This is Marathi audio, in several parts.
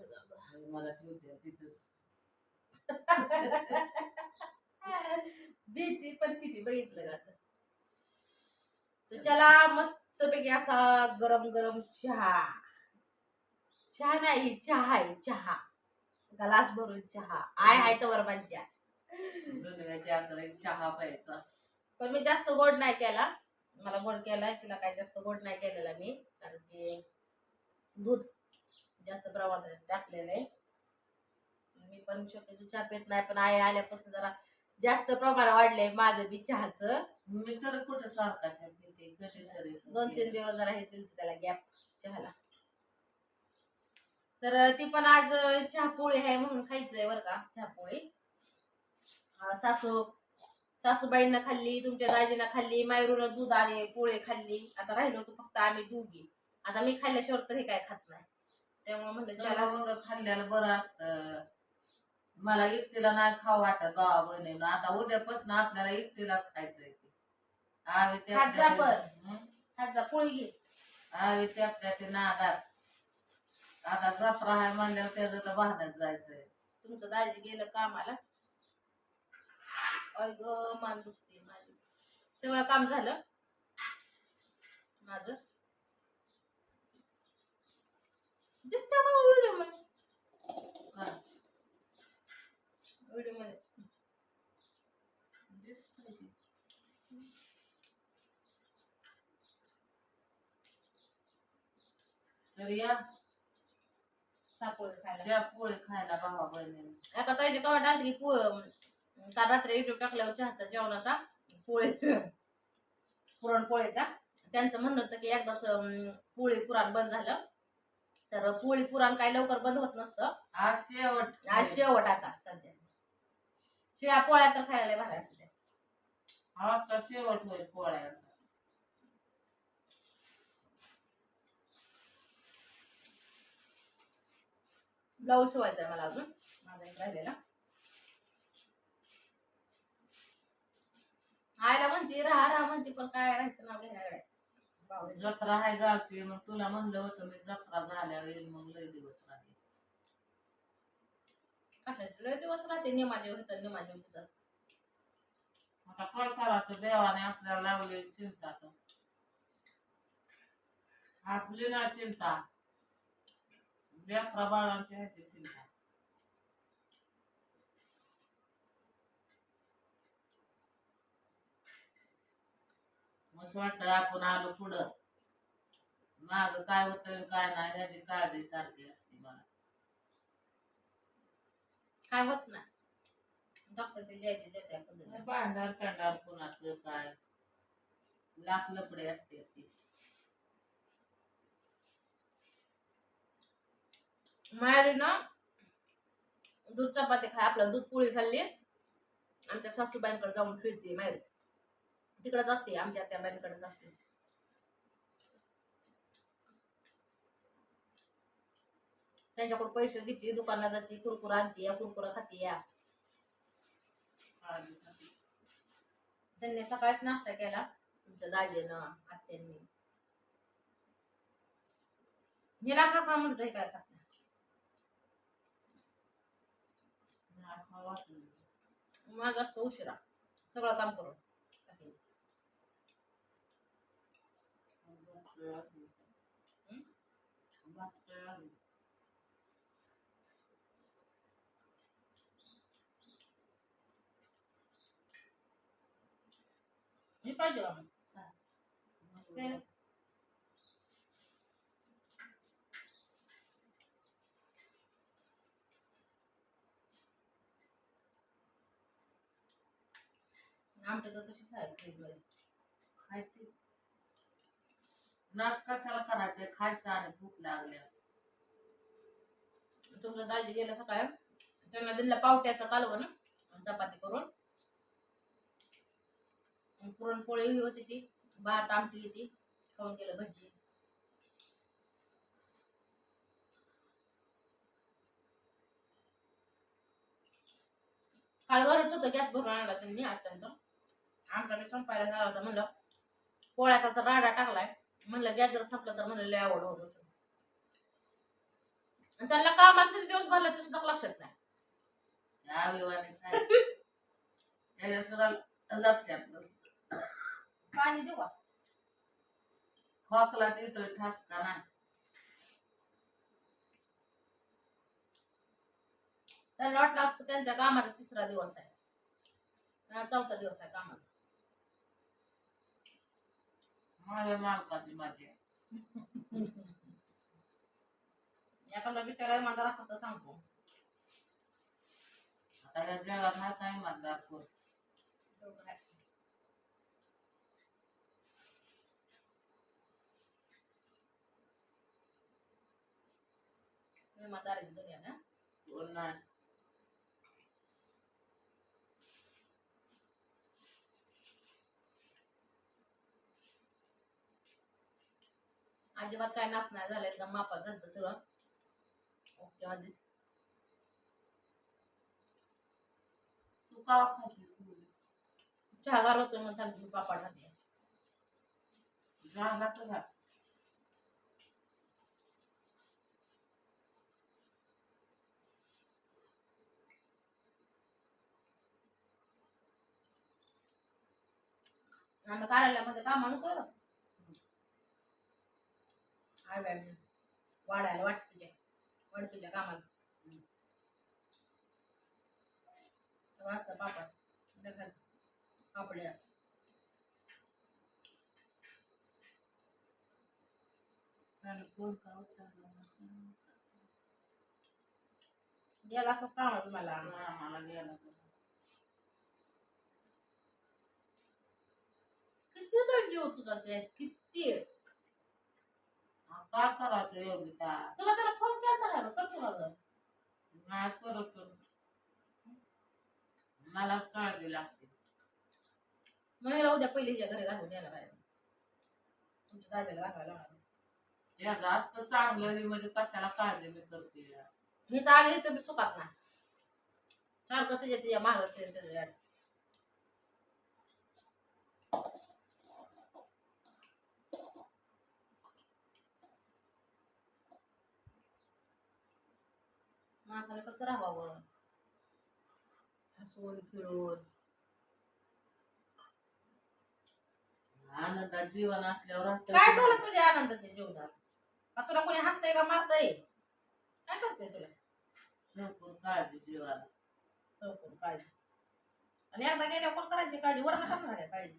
लक्ष जाऊ मला ठेवते तिथं भीती पण किती बघितलं का तर चला मस्त पैकी असा गरम गरम चहा. चहा नाही चहा आहे चहा. ग्लास भरून चहा. आय हाय तर आकडे चहा प्यायचा. पण मी जास्त गोड नाही केला. मला गोड केलाय तिला काही जास्त गोड नाही केलेला मी. कारण की दूध जास्त प्रमाणात टाकलेलं आहे. मी पण शक्यतो चहा पेत नाही पण आई आल्यापासून जरा जास्त प्रमाण वाढलंय माझं बी चहाचं. मी तर कुठं पिते कधीतरी दोन तीन दिवस जरा हे दिलं त्याला गॅप चहाला. तर ती पण आज चहा पोळी आहे म्हणून खायचंय बरं का चहा पोळी. अं, सासू सासूबाईंना खाल्ली तुमच्या दाजीनं खाल्ली मायरूनं दूध आले पोळे खाल्ली. आता राहिलो होतो फक्त आम्ही दोघी. आता मी खाल्ल्याशिवाय तर हे काय खात नाही. त्यामुळे म्हणलं त्याला मग खाल्ल्याला बरं असतं. मला एकटीला नाही खाऊ वाटत बाबा बहिणीला आता उद्यापासून आपल्याला एकटीलाच खायचंय ते. आवी खात जा पण. खायचा पोळी घे. आवी त्यातल्या ते नादात. आता जत्रा आहे म्हणल्यावर त्याचं तर वाहनच जायचंय. तुमचं दाजी गेलं कामाला? अय ग मान दुखते माझी. सगळं काम झालं? माझं दिसतं ना व्हिडिओमध्ये हा. व्हिडिओमध्ये दिसतंय की. तर या सापोळी खायला. पोळी खायला भावा बहिणीने. आता ताईचे कवा टाकली की पो काल रात्री युट्यूब टाकल्यावर चहाचा जेवणाचा पोळे पुरणपोळीचा. त्यांचं म्हणणं होतं की एकदाच अं, पोळी पुराण बंद झालं. तर पोळी पुराण काय लवकर बंद होत नसतं. आज शेवट. आज शेवट आता सध्या. शिळ्या पोळ्या तर खायला भारी असते हा शेवट होईल पोळ्या. ब्लाऊज शिवायचा आहे मला अजून. माझा एक राहिलेला. आयला म्हणते राहा राहा म्हणते पण काय राहायचं नाव घ्यायला. जत्रा आहे गावची मग तुला म्हणलं होतं मी जत्रा झाल्यावर येईल मग लय दिवस राहील. कशाचे? लय दिवस राहते निमाजे होतं निमाजे होतं. आता परकाराचं देवाने आपल्याला लावलेली चिंता तर आपली ना चिंता. लेकरा बाळांची ह्याची चिंता मग वाटतं आपण आलो पुढं. माग काय होतं काय नाही ह्याची काळजी सारखी असते मला. काय होत नाही. डॉक्टर ते द्यायचे देते आपण भांडार टंडार कुणाचं काय? लाख लपडे असते ती ना दूध चपाती खाय आपलं दूध पोळी खाल्ली. आमच्या सासूबाईंकडे जाऊन फिरते मायरी तिकडेच असते आमच्या त्या बाईंकडेच असते. त्यांच्याकडे पैसे घेते दुकानात जाते कुरकुरा आणते या कुरकुरा खाते. या त्यांनी सकाळीच नाश्ता केला तुमच्या दाजीनं आत्यांनी. हे का का म्हणतोय काय का? माझं असतं उशिरा सगळं काम करून मी पाहिजे का मग? काय? आमच्या तर तशीच आहे. खायची. नाच कशाला करायचं? खायचं आणि भूक लागल्या. तुमचं दाजी गेलं सकाळ. त्यांना दिलं पावट्याचं कालव ना चपाती करून. पुरणपोळी होती ती. भात आमटी ती. खाऊन गेलं भजी. काळ गरज होतं गॅस भरून आणला त्यांनी अत्यंत आमच्याकडे संपायला झाला होता म्हणलं पोळ्याचा तर राडा टाकलाय. म्हणलं गॅस जर संपला तर म्हणलं लय आवड होत आणि त्यांना कामात किती दिवस भरले ते सुद्धा लक्षात नाही. पाणी देऊ का? खोकला येतोय ठसका नाही त्यांना वाटलं असतं त्यांच्या कामाचा तिसरा दिवस आहे. चौथा दिवस आहे कामाचा. माझ्या मालकाची माझी एखादा बिचारा माझा असं तर सांगतो आता या जगात हा काय मतदार कोण तेवढं आहे. इमानदार आहे दुनिया ना कोण नाही अजिबात काय नाच नाही झालं एकदम मापात झालं सगळं. ओके मध्ये तू का खाती चहागार होतो म्हणून सांगतो पापड घातले झाला तुला आम्ही कार्यालयामध्ये काम आणतो आय बाय वाढायला वाटतीच्या वाढतीच्या कामाला. वाजता पापड. देखायचं पापड्या आणि कोण का उचलला गेला असं काम मला मला गेला किती वेळ जीव तुझा ते किती? काय करायचं योगिता तुला त्याला फोन केला का करतो गं? नाही करत मला काळजी लागते. मग याला उद्या पहिले हिच्या घरी घालून यायला पाहिजे तुमच्या दादाला घालवायला लागणार या जास्त चांगलं म्हणजे कशाला काळजी मी करते या. मी तर आले तर मी सुखात नाही. सारखं तुझ्या तुझ्या मागं ते- माणसाने कसं राहावं? हसून खेळून आनंदात जीवन असल्यावर काय झालं तुझ्या आनंदाच्या जीवनात? का तुला कोणी हाणतंय का मारतंय? काय करतंय तुला? भरपूर काळजी जीवाला. चौकून काळजी. आणि एकदा गेल्यावर कोण करायची काळजी? वरण करणार आहे काळजी.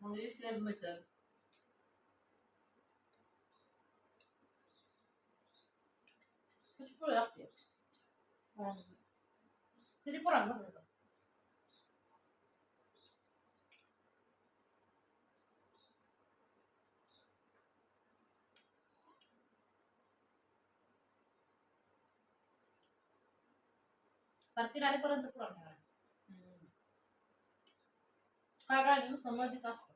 मग ईश्वर मिटल कशी पोळी लागते किती पुराण बघ फार किनारीपर्यंत पुराण ठेवा काय काय नुसतं मध्येच असतं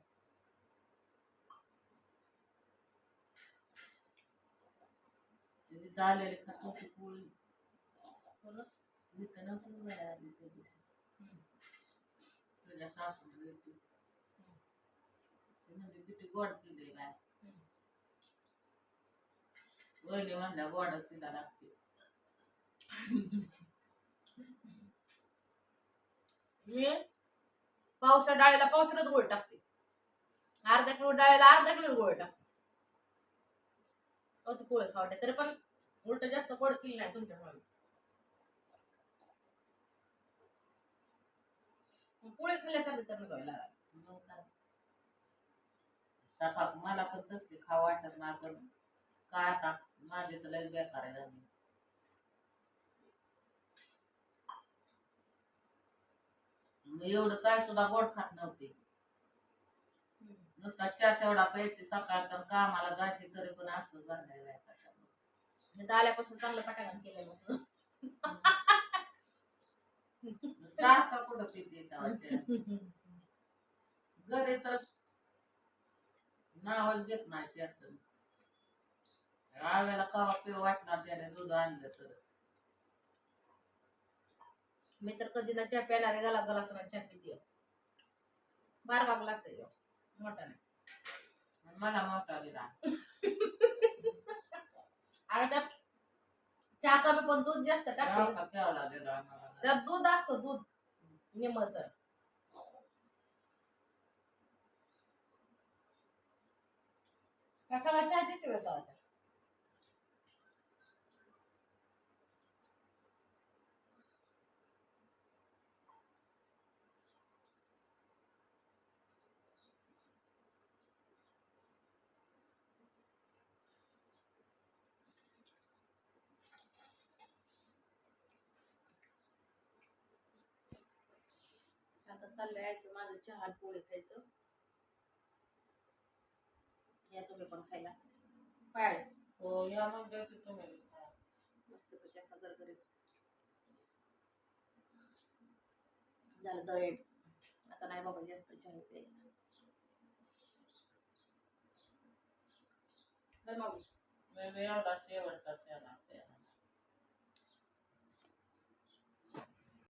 त्याची दालेली खाताची पोळी बरं? इथं नव्हतं बाया आली त्या दिवशी. हम्म. तुझ्या सासूने दिलती. ती म्हणली किती गोड केली बाय हम्म. वहिनी म्हणल्या गोडच तिला लागते मी पावसा डाळीला पावसाळ्यात गोळ टाकते अर्धा किलो डाळीला अर्धा किलो गोळ टाकते अहो, ती पोळी खावटे तरी पण उलट जास्त गोड केली नाही तुमच्या मग. पोळी खाल्ल्यासारखं तर नको लागला? सकाळ मला पण तसली खा वाटत ना पण काय आता? माझे तर लय बेकार आहे झाली. मी एवढं काय सुद्धा गोड खात नव्हते. नुसता चहा तेवढा प्यायची सकाळ तर कामाला जायची तरी पण असं झालेलं आहे इथं आल्यापासून चांगलं पटाकान केलं मग सारखं कुठं चहा. घरी तर नावच घेत नाही चहाचं आव्याला कवा पिऊ वाटणार त्याने दूध आणलं तर? मी तर कधी ना चहा प्यानारे गला गलास ना चहा पिते. बारका ग्लास आहे. मोठा नाही. मला मोठा दिला आणि त्या चहा कमी पण दूध जास्त टाकते त्यात दूध असतं दूध. निम तर. कशाला चहा देते चाललं यायचं माझं चहा पोळी खायचं. या तुम्ही पण खायला. पाय हो या मग देते तुम्ही मस्त पैकी असं गरगरीत. झालं दळण. आता नाही बाबा जास्त चहा प्यायचा. बरं माऊली मी एवढा शेवटचा त्याला